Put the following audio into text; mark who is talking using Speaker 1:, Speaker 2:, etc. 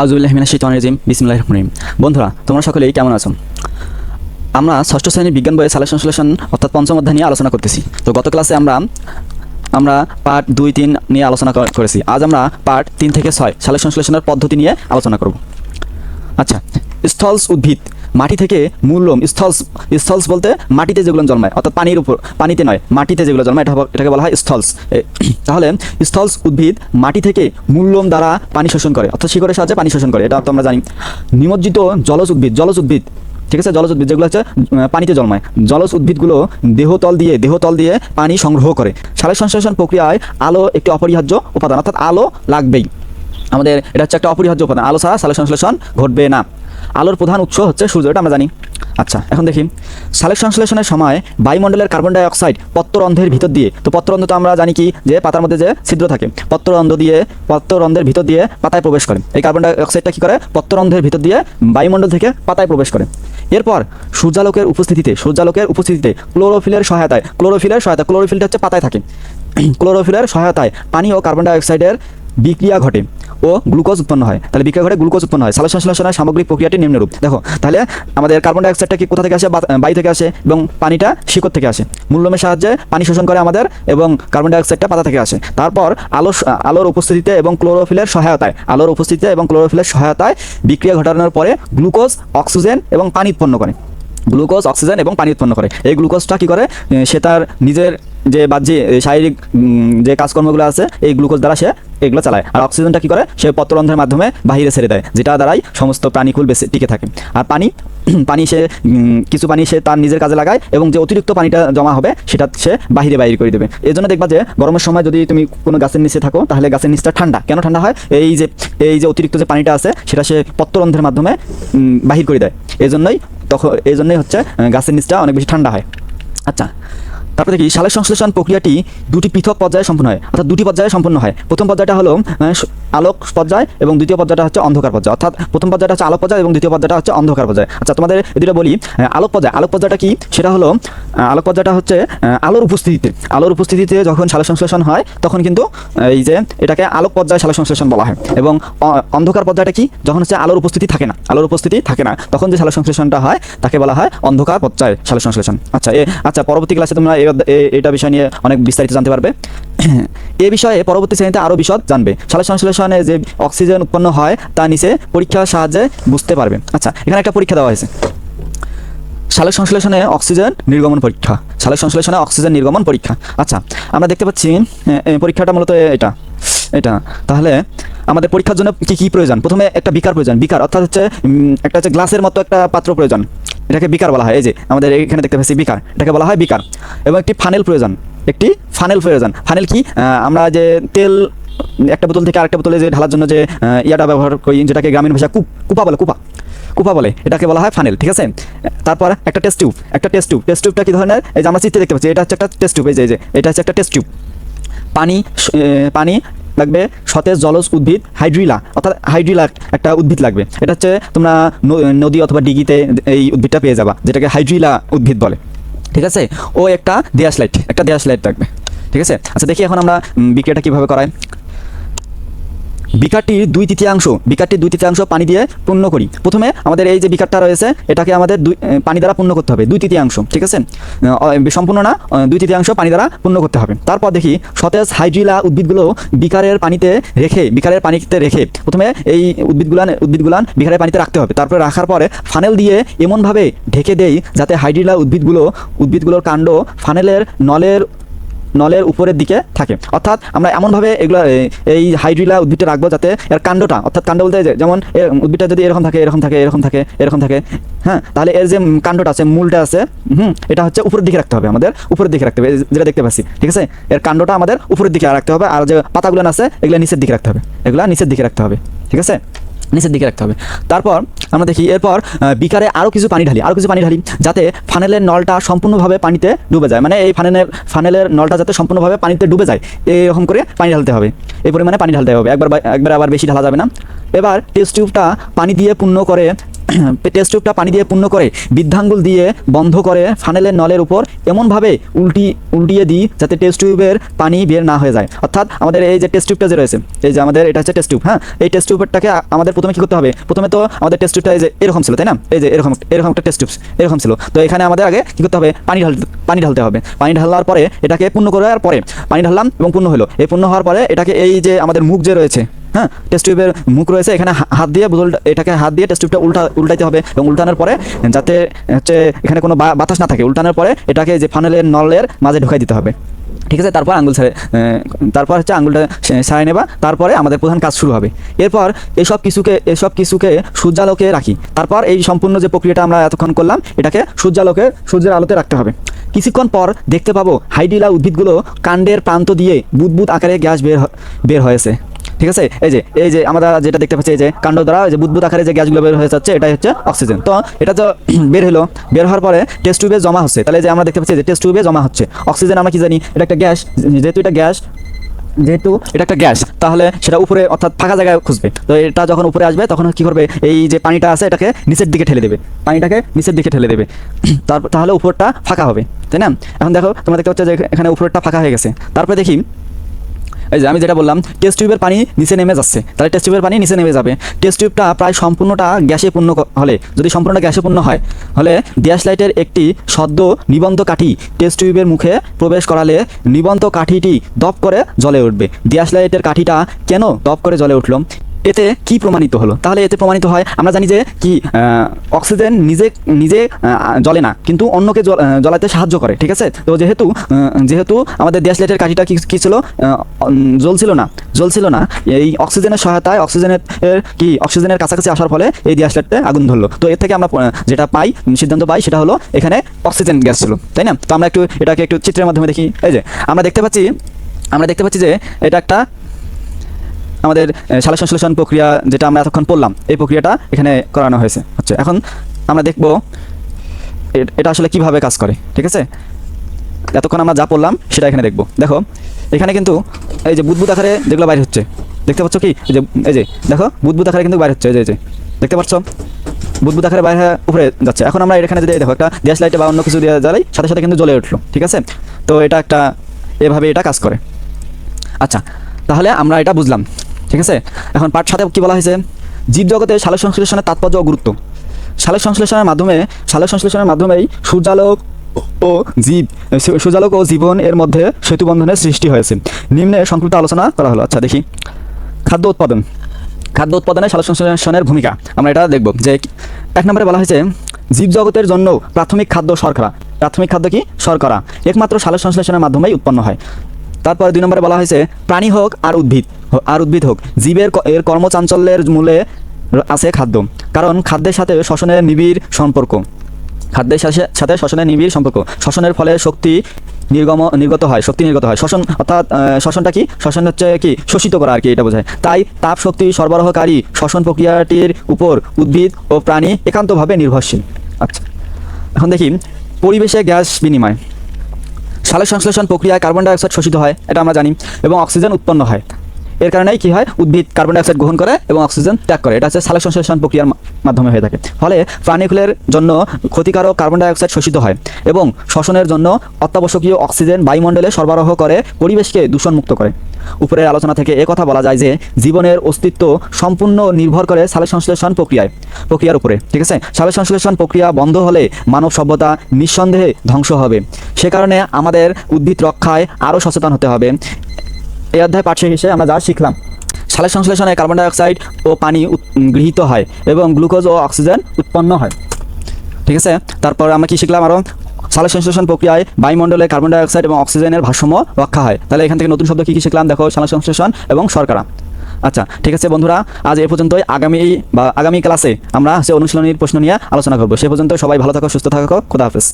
Speaker 1: আউজুবিল্লাহমিনা শৈতান রাজিম বিসমুল্লাহ রহমানিম বন্ধুরা, তোমরা সকলেই কেমন আছো? আমরা ষষ্ঠ শ্রেণির বিজ্ঞান বইয়ের সালেকশন সংশ্লেষণ অর্থাৎ পঞ্চম অধ্যায় নিয়ে আলোচনা করতেছি। তো গত ক্লাসে আমরা আমরা পার্ট দুই, তিন নিয়ে আলোচনা করেছি। আজ আমরা পার্ট তিন থেকে ছয় সালেকশন সংশ্লেষণের পদ্ধতি নিয়ে আলোচনা করব। আচ্ছা স্থলস উদ্ভিদ। মাটি থেকে মূল্যম, স্থলস স্থলস বলতে মাটিতে যেগুলো জন্মায়, অর্থাৎ পানির উপর, পানিতে নয়, মাটিতে যেগুলো জন্মায় এটা এটাকে বলা হয় স্থলস। তাহলে স্থলস উদ্ভিদ মাটি থেকে মূল্যম দ্বারা পানি শোষণ করে, অর্থাৎ শিকড়ের সাহায্যে পানি শোষণ করে, এটা তো আমরা জানি। নিমজ্জিত জলজ উদ্ভিদ জলজ উদ্ভিদ, ঠিক আছে? জলজ উদ্ভিদ যেগুলো হচ্ছে পানিতে জন্মায়। জলজ উদ্ভিদগুলো দেহতল দিয়ে দেহতল দিয়ে পানি সংগ্রহ করে। সালেক সংশ্লেষণ প্রক্রিয়ায় আলো একটি অপরিহার্য উপাদান, অর্থাৎ আলো লাগবেই। আমাদের এটা হচ্ছে একটা অপরিহার্য উপাদান, আলো ছাড়া সালেক সংশ্লেষণ ঘটবে না। আলোর প্রধান উৎস হচ্ছে সূর্য, এটা আমরা জানি। আচ্ছা এখন দেখি। সালেক সংশ্লেষণের সময় বায়ুমণ্ডলের কার্বন ডাই অক্সাইড পত্ররন্ধ্রের ভিতর দিয়ে, তো পত্ররন্ধ্র তো আমরা জানি কি, যে পাতার মধ্যে যে ছিদ্র থাকে পত্ররন্ধ্র দিয়ে পত্ররন্ধ্রের ভিতর দিয়ে পাতায় প্রবেশ করে। এই কার্বন ডাই অক্সাইডটা কি করে? পত্ররন্ধ্রের ভিতর দিয়ে বায়ুমণ্ডল থেকে পাতায় প্রবেশ করে। এরপর সূর্যালোকের উপস্থিতিতে সূর্যালোকের উপস্থিতিতে ক্লোরোফিলের সহায়তায়, ক্লোরোফিলের সহায়তা ক্লোরোফিলটা হচ্ছে পাতায় থাকে। ক্লোরোফিলের সহায়তায় পানি ও কার্বন ডাই অক্সাইডের বিক্রিয়া ঘটে ও গ্লুকোজ উৎপন্ন হয়। তাহলে বিক্রিয়া ঘটে, গ্লুকোজ উৎপন্ন হয়। সালেক সংশ্লেষণের সামগ্রিক প্রক্রিয়াটি নিম্নরূপ। দেখো, তাহলে আমাদের কার্বন ডাই অক্সাইডটা কি কোথা থেকে আসে? বায়ু থেকে আসে এবং পানিটা শিকড় থেকে আসে। মূল্যমের সাহায্যে পানি শোষণ করে আমাদের এবং কার্বন ডাই অক্সাইডটা পাতা থেকে আসে। তারপর আলো, আলোর উপস্থিতিতে এবং ক্লোরোফিলের সহায়তায়, আলোর উপস্থিতিতে এবং ক্লোরোফিলের সহায়তায় বিক্রিয়া ঘটানোর পরে গ্লুকোজ, অক্সিজেন এবং পানি উৎপন্ন করে। গ্লুকোজ, অক্সিজেন এবং পানি উৎপন্ন করে। এই গ্লুকোজটা কী করে? সে তার নিজের যে বাহ্যিক শারীরিক যে কাজকর্মগুলো আছে, এই গ্লুকোজ দ্বারা সে এগুলো চালায়। আর অক্সিজেনটা কি করে? সে পত্ররন্ধ্রের মাধ্যমে বাহিরে ছেড়ে দেয়, যেটা দ্বারাই সমস্ত প্রাণীকুল বেঁচে টিকে থাকে। আর পানি পানি সে কিছু পানি সে তার নিজের কাজে লাগায় এবং যে অতিরিক্ত পানিটা জমা হবে, সেটা সে বাহিরে বাইরে করে দেবে। এই জন্য দেখবা যে, গরমের সময় যদি তুমি কোনো গাছের নিচে থাকো, তাহলে গাছের নিচটা ঠান্ডা। কেন ঠান্ডা হয়? এই যে এই যে অতিরিক্ত যে পানিটা আছে, সেটা সে পত্ররন্ধ্রের মাধ্যমে বাহির করে দেয়। এই জন্যই তখন এই জন্যই হচ্ছে, গাছের নিচটা অনেক বেশি ঠান্ডা হয়। আচ্ছা তারপরে দেখি সালের সংশ্লেষণ প্রক্রিয়াটি দুটি পৃথক পর্যায়ে সম্পন্ন হয়, অর্থাৎ দুটি পর্যায়ে সম্পন্ন হয়। প্রথম পর্যায়টা হলো আলোক পর্যায় এবং দ্বিতীয় পর্যায়টা হচ্ছে অন্ধকার পর্যায়। অর্থাৎ প্রথম পর্যায়টা হচ্ছে আলোক পর্যায় এবং দ্বিতীয় পর্যায়টা হচ্ছে অন্ধকার পর্যায়। আচ্ছা তোমাদের এদিকে বলি আলোক পর্যায়, আলোক পর্যায়টা কি? সেটা হলো আলোক পর্যায়টা হচ্ছে আলোর উপস্থিতিতে। আলোর উপস্থিতিতে যখন সালেক সংশ্লেষণ হয়, তখন কিন্তু এই যে এটাকে আলোক পর্যায় সালেক সংশ্লেষণ বলা হয়। এবং অন্ধকার পর্যায়টা কি? যখন হচ্ছে আলোর উপস্থিতি থাকে না, আলোর উপস্থিতি থাকে না, তখন যে সালেক সংশ্লেষণটা হয়, তাকে বলা হয় অন্ধকার পর্যায় সালেক সংশ্লেষণ। আচ্ছা এ আচ্ছা পরবর্তী ক্লাসে তোমরা এটা বিষয় নিয়ে অনেক বিস্তারিত জানতে পারবে। এ বিষয়ে পরবর্তী শ্রেণীতে আরও বিশদ জানবে। সালেক সংশ্লেষণে যে অক্সিজেন উৎপন্ন হয়, তা নিচে পরীক্ষার সাহায্যে বুঝতে পারবে। আচ্ছা এখানে একটা পরীক্ষা দেওয়া হয়েছে। সালেক সংশ্লেষণে অক্সিজেন নির্গমন পরীক্ষা। সালেক সংশ্লেষণে অক্সিজেন নির্গমন পরীক্ষা। আচ্ছা আমরা দেখতে পাচ্ছি পরীক্ষাটা মূলত এটা এটা। তাহলে আমাদের পরীক্ষার জন্য কি কি প্রয়োজন? প্রথমে একটা বিকার প্রয়োজন, বিকার অর্থাৎ হচ্ছে একটা হচ্ছে গ্লাসের মতো একটা পাত্র প্রয়োজন। এটাকে বিকার বলা হয়, এই যে আমাদের এখানে দেখতে পাচ্ছি বিকার। এটাকে বলা হয় বিকার। এবং একটি ফানেল প্রয়োজন, একটি ফানেল প্রয়োজন। ফানেল কি? আমরা যে তেল, একটা বোতল থেকে আরেকটা বোতলে যে ঢালার জন্য যে ইয়াটা ব্যবহার করি, যেটাকে গ্রামীণ ভাষা কুপ, কুপা বলে, কুপা। কুপা বলে, এটাকে বলা হয় ফানেল ঠিক আছে? তারপর একটা টেস্ট টিউব একটা টেস্ট টিউব টেস্ট টিউবটা কি ধরনের? এই যে আমরা চিত্রে দেখতে পাচ্ছি, এটা হচ্ছে একটা টেস্ট টিউব এই যে এটা হচ্ছে একটা টেস্ট টিউব পানি পানি লাগবে, সতেজ জলজ উদ্ভিদ হাইড্রিলা অর্থাৎ হাইড্রিলা একটা উদ্ভিদ লাগবে। এটা হচ্ছে তোমরা নদী অথবা ডিগিতে এই উদ্ভিদটা পেয়ে যাবা, যেটাকে হাইড্রিলা উদ্ভিদ বলে। ঠিক আছে? ও একটা দেয়াস লাইট একটা দেয়াস লাইট লাগবে ঠিক আছে? আচ্ছা দেখি এখন আমরা বিক্রিয়াটা কীভাবে করাই বিকারটির দুই তৃতীয়াংশ বিকারটির দুই তৃতীয়াংশ পানি দিয়ে পূর্ণ করি। প্রথমে আমাদের এই যে বিকারটা রয়েছে, এটাকে আমাদের দুই পানি দ্বারা পূর্ণ করতে হবে, দুই তৃতীয়াংশ, ঠিক আছে? সম্পূর্ণ না দুই তৃতীয়াংশ পানি দ্বারা পূর্ণ করতে হবে। তারপর দেখি, সতেজ হাইড্রিলা উদ্ভিদগুলো বিকারের পানিতে রেখে, বিকারের পানিতে রেখে, প্রথমে এই উদ্ভিদগুলান উদ্ভিদগুলান বিকারের পানিতে রাখতে হবে। তারপরে রাখার পরে ফানেল দিয়ে এমনভাবে ঢেকে দেই, যাতে হাইড্রিলা উদ্ভিদগুলো, উদ্ভিদগুলোর কাণ্ড ফানেলের নলের নলের উপরের দিকে থাকে। অর্থাৎ আমরা এমনভাবে এগুলো এই হাইড্রিলা উদ্ভিদটা রাখব যাতে এর কাণ্ডটা, অর্থাৎ কাণ্ড বলতে যেমন উদ্ভিদটা যদি এরকম থাকে এরকম থাকে এরকম থাকে এরকম থাকে হ্যাঁ তাহলে এর যে কাণ্ডটা আছে, মূলটা আছে, হুম, এটা হচ্ছে উপরের দিকে রাখতে হবে আমাদের, উপরের দিকে রাখতে হবে যেটা দেখতে পাচ্ছি, ঠিক আছে? এর কাণ্ডটা আমাদের উপরের দিকে রাখতে হবে, আর যে পাতাগুলো আছে, এগুলো নিচের দিকে রাখতে হবে, এগুলো নিচের দিকে রাখতে হবে, ঠিক আছে? নিচের দিকে রাখতে হবে। তারপর আমরা দেখি, এরপর বিকারে আরও কিছু পানি ঢালি আরও কিছু পানি ঢালি, যাতে ফানেলের নলটা সম্পূর্ণভাবে পানিতে ডুবে যায়। মানে এই ফানেলের ফানেলের নলটা যাতে সম্পূর্ণভাবে পানিতে ডুবে যায়, এরকম করে পানি ঢালতে হবে। এই পরিমাণে পানি ঢালতে হবে। একবার একবার আবার বেশি ঢালা যাবে না। এবার টেস্ট টিউবটা পানি দিয়ে পূর্ণ করে টেস্ট টিউবটা পানি দিয়ে পূর্ণ করে, বৃদ্ধাঙ্গুল দিয়ে বন্ধ করে ফানেলের নলের উপর এমনভাবে উল্টি, উল্টিয়ে দিই যাতে টেস্ট টিউবের পানি বের না হয়ে যায়। অর্থাৎ আমাদের এই যে টেস্ট টিউবটা যে রয়েছে, এই যে আমাদের এটা হচ্ছে টেস্ট টিউব হ্যাঁ? এই টেস্ট টিউবটাকে আমাদের প্রথমে কী করতে হবে? প্রথমে তো আমাদের টেস্ট টিউবটা এই যে এরকম ছিল, তাই না? এই যে এরকম এরকম একটা টেস্ট টিউব এরকম ছিল। তো এখানে আমাদের আগে কী করতে হবে? পানি ঢাল, পানি ঢালতে হবে। পানি ঢালার পরে এটাকে পূর্ণ করার পরে, পানি ঢাললাম এবং পূর্ণ হলো। এই পূর্ণ হওয়ার পরে এটাকে এই যে আমাদের মুখ যে রয়েছে হ্যাঁ টেস্ট টিউবের মুখ রয়েছে, এখানে হাত দিয়ে বোতল এটাকে হাত দিয়ে টেস্ট টিউবটা উল্টা উল্টাইতে হবে এবং উল্টানোর পরে যাতে হচ্ছে এখানে কোনো বাতাস না থাকে, উল্টানোর পরে এটাকে যে ফানেলের নলের মাঝে ঢুকাই দিতে হবে। ঠিক আছে? তারপর আঙ্গুল ছেড়ে তারপর হচ্ছে আঙ্গুলটা সে- সারাই নেবা, তারপরে আমাদের প্রধান কাজ শুরু হবে। এরপর এসব কিছুকে এসব কিছুকে সূর্যালোকে রাখি। তারপর এই সম্পূর্ণ যে প্রক্রিয়াটা আমরা এতক্ষণ করলাম, এটাকে সূর্যালোকে সূর্যের আলোতে রাখতে হবে। কিছুক্ষণ পর দেখতে পাবো হাইডিলা উদ্ভিদগুলো কাণ্ডের প্রান্ত দিয়ে বুদবুদ আকারে গ্যাস বের বের হয়েছে। ঠিক আছে? এই যে এই যে আমরা যেটা দেখতে পাচ্ছি, এই যে কাণ্ড দ্বারা যে বুদবুদ আকারে যে গ্যাসগুলো বের হয়ে যাচ্ছে, এটাই হচ্ছে অক্সিজেন। তো এটা তো বের হলো। বের হওয়ার পরে টেস্ট টিউবে জমা হচ্ছে। তাহলে যে আমরা দেখতে পাচ্ছি যে টেস্ট টিউবে জমা হচ্ছে। অক্সিজেন আমরা কি জানি? এটা একটা গ্যাস। যেহেতু এটা গ্যাস, যেহেতু এটা একটা গ্যাস, তাহলে সেটা উপরে অর্থাৎ ফাঁকা জায়গায় খুঁজবে। তো এটা যখন উপরে আসবে, তখন কি করবে? এই যে পানিটা আছে, এটাকে নিচের দিকে ঠেলে দেবে। পানিটাকে নিচের দিকে ঠেলে দেবে। তারপর তাহলে উপরটা ফাঁকা হবে। তাই না? এখন দেখো, তোমরা দেখতে পাচ্ছ যে এখানে উপরটা ফাঁকা হয়ে গেছে। তারপরে দেখি এই যে আমি যেটা বললাম টেস্ট টিউবের পানি নিচে নেমে যাচ্ছে। তাহলে টেস্ট টিউবের পানি নিচে নেমে যাবে। টেস্ট টিউবটা প্রায় সম্পূর্ণটা গ্যাসে পূর্ণ হলে, যদি সম্পূর্ণটা গ্যাসে পূর্ণ হয়, হলে গ্যাস লাইটের একটি সদ্য নিবন্ধ কাঠি টেস্ট টিউবের মুখে প্রবেশ করালে নিবন্ধ কাঠিটি দপ করে জ্বলে উঠবে। গ্যাস লাইটের কাঠিটা কেন দপ করে জ্বলে উঠল? এতে কি প্রমাণিত হলো? তাহলে এতে প্রমাণিত হয়, আমরা জানি যে কি অক্সিজেন নিজে নিজে জ্বলে না, কিন্তু অন্যকে জ্বল- জ্বলাতে সাহায্য করে, ঠিক আছে? তো যেহেতু যেহেতু আমাদের গ্যাস লাইটের কাঠিটা কি কি ছিল? জ্বলছিল না জ্বলছিল না, এই অক্সিজেনের সহায়তায় অক্সিজেনের কি, অক্সিজেনের কাছাকাছি আসার ফলে এই গ্যাস লাইটে আগুন ধরলো। তো এর থেকে আমরা যেটা পাই সিদ্ধান্ত পাই, সেটা হলো এখানে অক্সিজেন গ্যাস ছিল, তাই না? তো আমরা একটু, এটাকে একটু চিত্রের মাধ্যমে দেখি। এই যে, আমরা দেখতে পাচ্ছি, আমরা দেখতে পাচ্ছি যে এটা একটা আমাদের সালে সংশ্লেষণ প্রক্রিয়া যেটা আমরা এতক্ষণ পড়লাম, এই প্রক্রিয়াটা এখানে করানো হয়েছে। আচ্ছা এখন আমরা দেখব এটা আসলে কীভাবে কাজ করে, ঠিক আছে? এতক্ষণ আমরা যা পড়লাম সেটা এখানে দেখব। দেখো, এখানে কিন্তু এই যে বুদবুদ আকারে যেগুলো বাইরে হচ্ছে, দেখতে পাচ্ছ কি? এই যে এই যে, দেখো, বুদবুদ আকারে কিন্তু বাইরে হচ্ছে, এই যে যে, দেখতে পাচ্ছ? বুদবুদ আকারে বাইরে উপরে যাচ্ছে। এখন আমরা এখানে যদি দেখো, একটা গ্যাস লাইটে বা অন্য কিছু দিয়ে জ্বালাই, সাথে সাথে কিন্তু জ্বলে উঠল, ঠিক আছে? তো এটা একটা, এভাবে এটা কাজ করে। আচ্ছা তাহলে আমরা এটা বুঝলাম। ঠিক আছে? এখন পার্ট সাথে কি বলা হয়েছে? জীবজগতে সালোক সংশ্লেষণের তাৎপর্য ও গুরুত্ব। সালোক সংশ্লেষণের মাধ্যমে সালোক সংশ্লেষণের মাধ্যমেই সূর্যালোক ও জীব সূর্যালোক ও জীবন এর মধ্যে সেতুবন্ধনের সৃষ্টি হয়েছে। নিম্নে সংক্ষিপ্ত আলোচনা করা হলো। আচ্ছা দেখি। খাদ্য উৎপাদন। খাদ্য উৎপাদনে সালোক সংশ্লেষণের ভূমিকা। আমরা এটা দেখব যে এক নম্বরে বলা হয়েছে জীবজগতের জন্য প্রাথমিক খাদ্য শর্করা। প্রাথমিক খাদ্য কি? শর্করা। একমাত্র সালোক সংশ্লেষণের মাধ্যমেই উৎপন্ন হয়। তারপরে দুই নম্বরে বলা হয়েছে, প্রাণী হোক আর উদ্ভিদ আর উদ্ভিদ হোক, জীবের এর কর্মচাঞ্চল্যের মূলে আছে খাদ্য। কারণ খাদ্যের সাথে শ্বসনের নিবিড় সম্পর্ক। খাদ্যের সাথে শ্বসনের নিবিড় সম্পর্ক। শ্বসনের ফলে শক্তি নির্গম, নির্গত হয়, শক্তি নির্গত হয়। শ্বসন, অর্থাৎ শ্বসনটা কি? শ্বসন হচ্ছে কি? শোষিত করা আর কি এটা বোঝায়। তাই তাপ শক্তি সরবরাহকারী শ্বসন প্রক্রিয়াটির উপর উদ্ভিদ ও প্রাণী একান্তভাবে নির্ভরশীল। আচ্ছা এখন দেখি, পরিবেশে গ্যাস বিনিময়। সালোক সংশ্লেষণ প্রক্রিয়ায় কার্বন ডাইঅক্সাইড শোষিত হয়, এটা আমরা জানি, এবং অক্সিজেন উৎপন্ন হয়। এর কারণেই কি হয়? উদ্ভিদ কার্বন ডাইঅক্সাইড গ্রহণ করে এবং অক্সিজেন ত্যাগ করে। এটা হচ্ছে সালের সংশ্লেষণ প্রক্রিয়ার মাধ্যমে হয়ে থাকে। ফলে প্রাণীকুলের জন্য ক্ষতিকারক কার্বন ডাইঅক্সাইড শোষিত হয় এবং শ্বসনের জন্য অত্যাবশ্যকীয় অক্সিজেন বায়ুমণ্ডলে সরবরাহ করে পরিবেশকে দূষণমুক্ত করে। উপরের আলোচনা থেকে একথা বলা যায় যে জীবনের অস্তিত্ব সম্পূর্ণ নির্ভর করে সালোক সংশ্লেষণ প্রক্রিয়ায়, প্রক্রিয়ার উপরে, ঠিক আছে? সালোক সংশ্লেষণ প্রক্রিয়া বন্ধ হলে মানব সভ্যতা নিঃসন্দেহে ধ্বংস হবে। সে কারণে আমাদের উদ্ভিদ রক্ষায় আরও সচেতন হতে হবে। এই অধ্যায় পাঠ শেষে আমরা যা শিখলাম, সালের সংশ্লেষণে কার্বন ডাইঅক্সাইড ও পানি গৃহীত হয় এবং গ্লুকোজ ও অক্সিজেন উৎপন্ন হয়। ঠিক আছে? তারপর আমরা কি শিখলাম আরও সালের সংশ্লেষণ প্রক্রিয়ায় বায়ুমণ্ডলে কার্বন ডাইঅক্সাইড এবং অক্সিজেনের ভারসাম্য রক্ষা হয়। তাহলে এখান থেকে নতুন শব্দ কী কী শিখলাম? দেখো, সালের সংশ্লেষণ এবং শর্করা। আচ্ছা ঠিক আছে বন্ধুরা, আজ এ পর্যন্তই। আগামী বা আগামী ক্লাসে আমরা সে অনুশীলনীর প্রশ্ন নিয়ে আলোচনা করব। সে পর্যন্ত সবাই ভালো থাকো, সুস্থ থাকো, খোদা হাফেজ।